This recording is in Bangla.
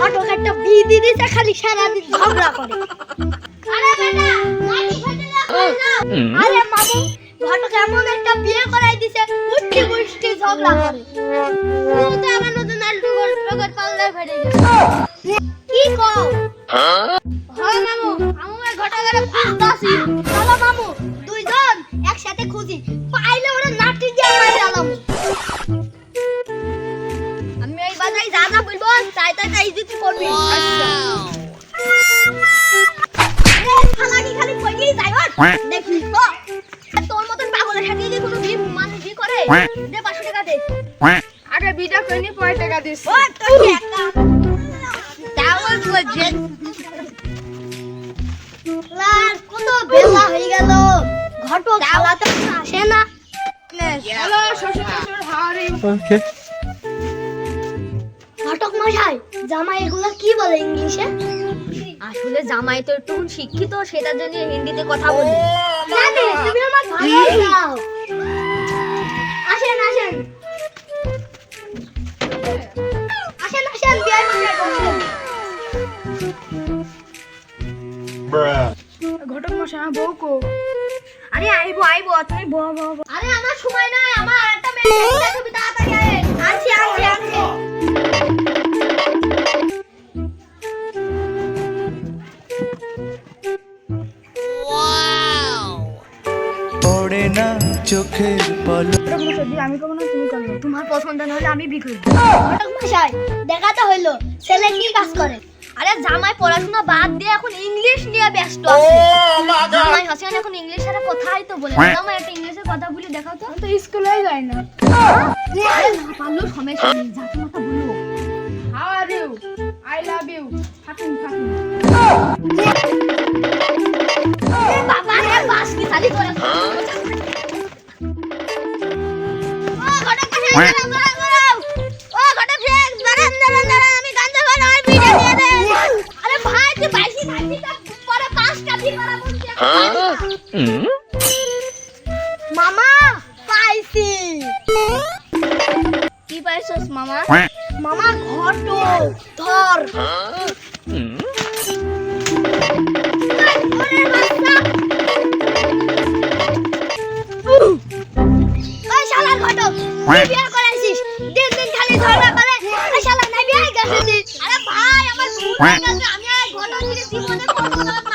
ঘটক একটা বিয়ে দিয়ে দিছে খালি সারাদিন ঝগড়া করে। আরে মামু ঘটক এমন একটা বিয়ে করাই দিছে উঠি বুষ্টি ঝগড়া করে। তো আমার নতুন আলটু গোল পাল্লায় ফেটে গেছে। কি কও? হয় মামু আমু এই ঘটকের চলো মামু দুইজন একসাথে খুঁজি। পাইলে যা তাই তাই তাই দিতে করবি আচ্ছা। খালাকি খালি কইই যাই ওর তো। তোর মতন পাগলের সাথে যদি কোনো বিয়ে মানুষ বিয়ে করে দে পাঁচশো টাকা দে। আরে বিটা কইনি কয় টাকা দিস। ও তোর কি একটা? তাওয়াল লার কত বেলা হয়ে গেল। ঘটক খালাতে আসে না? হ্যালো শ্বশুর শ্বশুর হাওয়ারি। Okay. মশাই জামাই এগুলো কি বলে ইংলিশে? আসলে জামাই তো একটু শিক্ষিত সেটার জন্য হিন্দিতে কথা বলি। জানি তুমি আমার ভালো দাও আসেন আসেন। আসেন আসেন বিয়ার বসেন. ঘটক মশাই আমার বউ কো? আরে আইবো আইবো তুমি বহ বহ। আরে আমার সময় নাই আমার আরেকটা মেয়ে চোখের বিয়ে আমি করব না তুমি করবে তোমার পছন্দ না হলে আমি বিক্রি মশাই দেখাতে হইল ছেলে কি কাজ করে? আরে জামাই পড়াশোনা বাদ দিয়ে এখন ইংলিশ নিয়ে ব্যস্ত আছে। জামাই হাসিন এখন ইংলিশ ছাড়া কথাই তো বলে না। জামাই একটা ইংলিশের কথা বলে দেখাও তো। তো স্কুলে যাই না। আরে না পারলেও সমস্যা নেই মাথা বলো how are you I love you ফাটিং ফাটিং মামা পাইছি। কি পাইছস মামা? মামা ঘট ধর। বিয়া করাইছিস দিন দিন খালি ঝগড়া করে। আর শালা নাই বিয়া গেছিস আরে ভাই আমার ভুল হয়ে গেছে। আমি আর ঘটনা জীবনে করব না